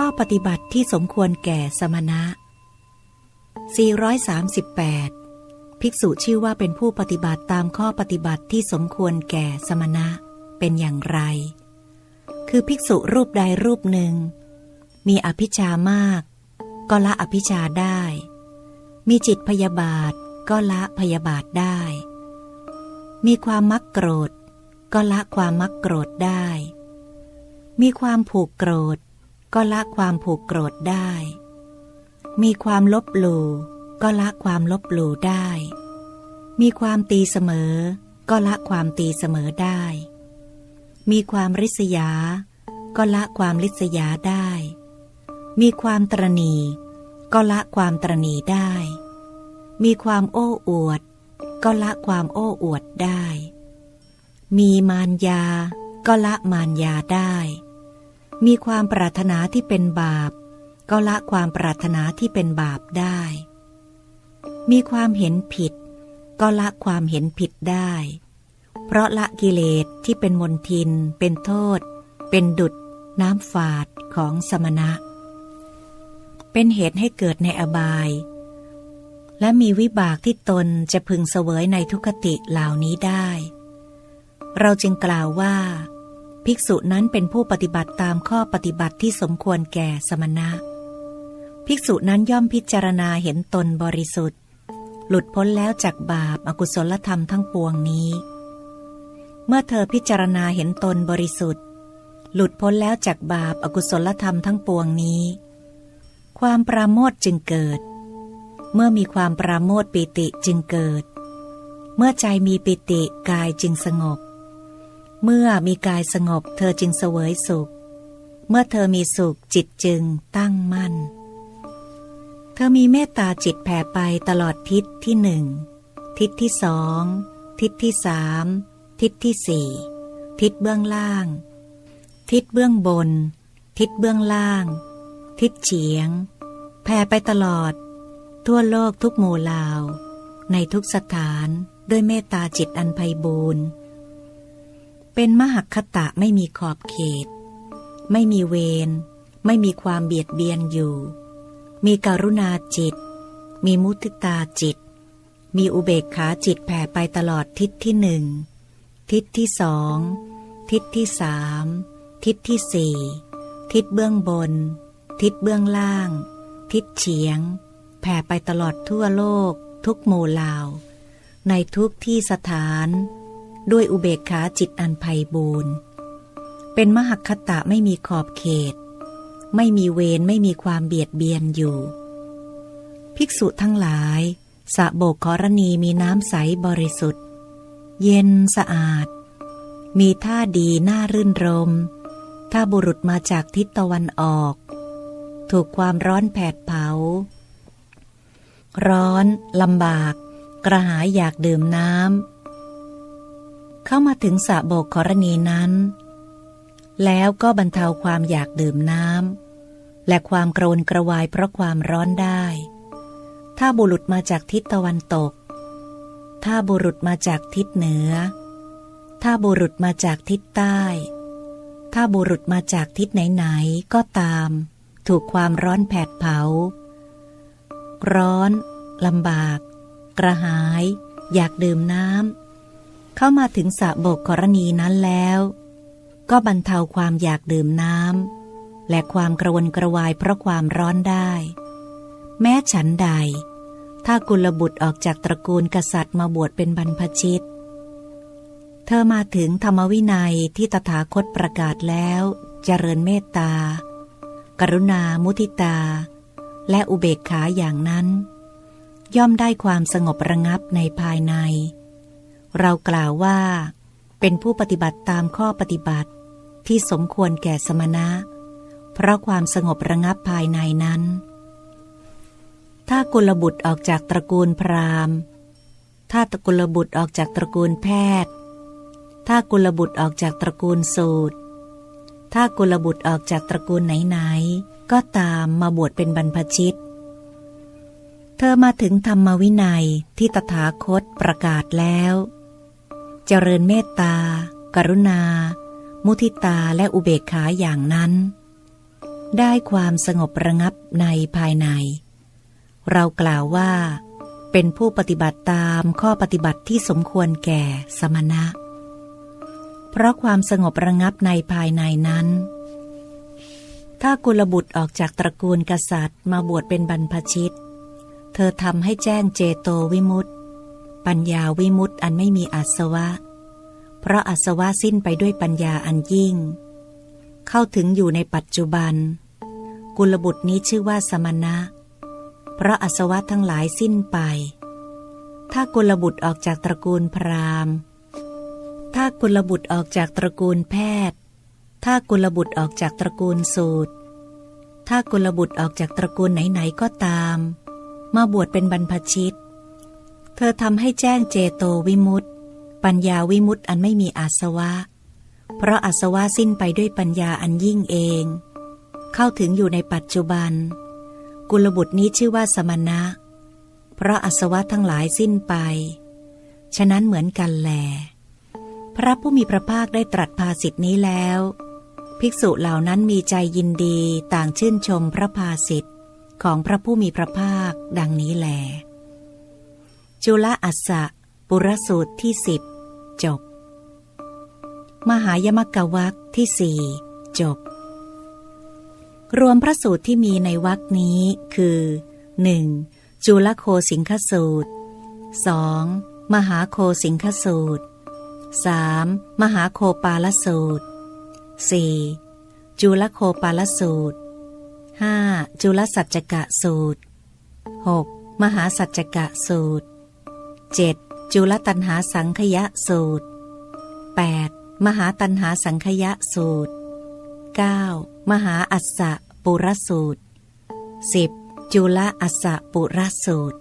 ข้อปฏิบัติที่สมควรแก่สมณะ 438 ภิกษุชื่อว่าเป็นผู้ปฏิบัติตามข้อปฏิบัติที่สมควรแก่สมณะ เป็นอย่างไร คือภิกษุรูปใดรูปหนึ่ง มีอภิชามาก ก็ละอภิชาได้ มีจิตพยาบาทก็ละพยาบาทได้ มีความมักโกรธ ก็ละความมักโกรธได้ มีความผูกโกรธ ก็ละความผูกโกรธได้ มีความลบหลู่ก็ละความลบหลู่ได้ มีความตีเสมอ ก็ละความตีเสมอได้ มีความริษยา ก็ละความริษยาได้ มีความตรณีก็ละความตรณีได้ มีความโอ้อวด ก็ละความโอ้อวดได้ มีมารยา ก็ละมารยาได้ มีความปรารถนาที่เป็นบาป ก็ละความปรารถนาที่เป็นบาปได้ มีความเห็นผิด ก็ละความเห็นผิดได้ เพราะละกิเลสที่เป็นมนทิน เป็นโทษ เป็นดุดน้ำฝาดของสมณะ เป็นเหตุให้เกิดในอบาย และมีวิบากที่ตนจะพึงเสวยในทุกขติเหล่านี้ได้ เราจึงกล่าวว่า ภิกษุนั้นเป็นผู้ปฏิบัติตามข้อปฏิบัติที่สมควรแก่สมณะ ภิกษุนั้นย่อมพิจารณาเห็นตนบริสุทธิ์ หลุดพ้นแล้วจากบาปอากุศลธรรมทั้งปวงนี้ เมื่อเธอพิจารณาเห็นตนบริสุทธิ์ หลุดพ้นแล้วจากบาปอากุศลธรรมทั้งปวงนี้ ความปราโมทจึงเกิด เมื่อมีความปราโมทปิติจึงเกิด เมื่อใจมีปิติกายจึงสงบ เมื่อมีกายสงบเธอจึงเสวยสุข เมื่อเธอมีสุขจิตจึงตั้งมั่น เธอมีเมตตาจิตแผ่ไปตลอดทิศที่หนึ่ง ทิศที่สอง ทิศที่สาม ทิศที่สี่ ทิศเบื้องล่าง ทิศเบื้องบน ทิศเบื้องล่าง ทิศเฉียง แผ่ไปตลอด ทั่วโลกทุกหมู่ลาวในทุกสถานด้วยเมตตาจิตอันไพบูรณ์ เป็นมหคตะไม่มีขอบเขต ไม่มีเวร ไม่มีความเบียดเบียนอยู่ มีกรุณาจิต มีมุทิตาจิต มีอุเบกขาจิตแผ่ไปตลอดทิศที่หนึ่ง ทิศที่สอง ทิศที่สาม ทิศที่สี่ ทิศเบื้องบน ทิศเบื้องล่าง ทิศเฉียง แผ่ไปตลอดทั่วโลก ทุกหมู่ลาวในทุกที่สถาน ด้วยอุเบกขาจิตอันไพบูรณ์เป็นมหักคตะไม่มีขอบเขต ไม่มีเวรไม่มีความเบียดเบียนอยู่ ภิกษุทั้งหลายสะโบกขรณีมีน้ำใสบริสุทธิ์ เย็นสะอาด มีท่าดีน่ารื่นรม ถ้าบุรุษมาจากทิศตะวันออก ถูกความร้อนแผดเผา ร้อนลำบาก กระหายอยากดื่มน้ำ เข้ามาถึงสระโบกขรณีนั้น แล้วก็บรรเทาความอยากดื่มน้ำและความโกรนกระวายเพราะความร้อนได้ ถ้าบุรุษมาจากทิศตะวันตก ถ้าบุรุษมาจากทิศเหนือ ถ้าบุรุษมาจากทิศใต้ ถ้าบุรุษมาจากทิศไหนๆก็ตาม ถูกความร้อนแผดเผา ร้อนลำบาก กระหาย อยากดื่มน้ำ เข้ามาถึงสระโบกกรณีนั้นแล้ว ก็บรรเทาความอยากดื่มน้ำและความกระวนกระวายเพราะความร้อนได้ แม้ฉันใด ถ้ากุลบุตรออกจากตระกูลกษัตริย์มาบวชเป็นบรรพชิต เธอมาถึงธรรมวินัยที่ตถาคตประกาศแล้วเจริญเมตตา กรุณา มุทิตา และอุเบกขาอย่างนั้น ย่อมได้ความสงบระงับในภายใน เรากล่าวว่า เป็นผู้ปฏิบัติตามข้อปฏิบัติ ที่สมควรแก่สมณะ เพราะความสงบระงับภายในนั้น ถ้ากุลบุตรออกจากตระกูลพราหมณ์ ถ้าตระกุลบุตรออกจากตระกูลแพทย์ ถ้ากุลบุตรออกจากตระกูลสูตร ถ้ากุลบุตรออกจากตระกูลไหนๆก็ตามมาบวชเป็นบรรพชิตเธอมาถึงธรรมวินัยที่ตถาคตประกาศแล้ว เจริญเมตตา กรุณา มุทิตาและอุเบกขาอย่างนั้น ได้ความสงบระงับในภายใน เรากล่าวว่า เป็นผู้ปฏิบัติตามข้อปฏิบัติที่สมควรแก่สมณะ เพราะความสงบระงับในภายในนั้น ถ้ากุลบุตรออกจากตระกูลกษัตริย์มาบวชเป็นบรรพชิต เธอทำให้แจ้งเจโตวิมุตต ปัญญาวิมุตติอันไม่มีอาสวะ เพราะอาสวะสิ้นไปด้วยปัญญาอันยิ่ง เข้าถึงอยู่ในปัจจุบัน กุลบุตรนี้ชื่อว่าสมณะ เพราะอาสวะทั้งหลายสิ้นไป ถ้ากุลบุตรออกจากตระกูลพราหมณ์ ถ้ากุลบุตรออกจากตระกูลแพทย์ ถ้ากุลบุตรออกจากตระกูลสูตร ถ้ากุลบุตรออกจากตระกูลไหนๆก็ตาม มาบวชเป็นบรรพชิต เธอทำให้แจ้งเจโตวิมุตติ ปัญญาวิมุตติอันไม่มีอาสวะ เพราะอาสวะสิ้นไปด้วยปัญญาอันยิ่งเอง เข้าถึงอยู่ในปัจจุบัน กุลบุตรนี้ชื่อว่าสมณะ เพราะอาสวะทั้งหลายสิ้นไป ฉะนั้นเหมือนกันแล พระผู้มีพระภาคได้ตรัสภาสิทธินี้แล้ว ภิกษุเหล่านั้นมีใจยินดีต่างชื่นชมพระภาสิทธิ์ของพระผู้มีพระภาคดังนี้แล จุลอัสสะปุรสูตรที่สิบจบ มหายมกวักที่สี่จบ รวมพระสูตรที่มีในวักนี้คือ 1. จุลโคสิงคสูตร 2. มหาโคสิงคสูตร 3. มหาโคปาลสูตร 4. จุลโคปาลสูตร 5. จุลสัจจกะสูตร 6. มหาสัจจกะสูตร 7. จุลตันหาสังคยะสูตร 8. มหาตันหาสังคยะสูตร 9. มหาอัสสะปุรสูตร 10. จุลอัสสะปุรสูตร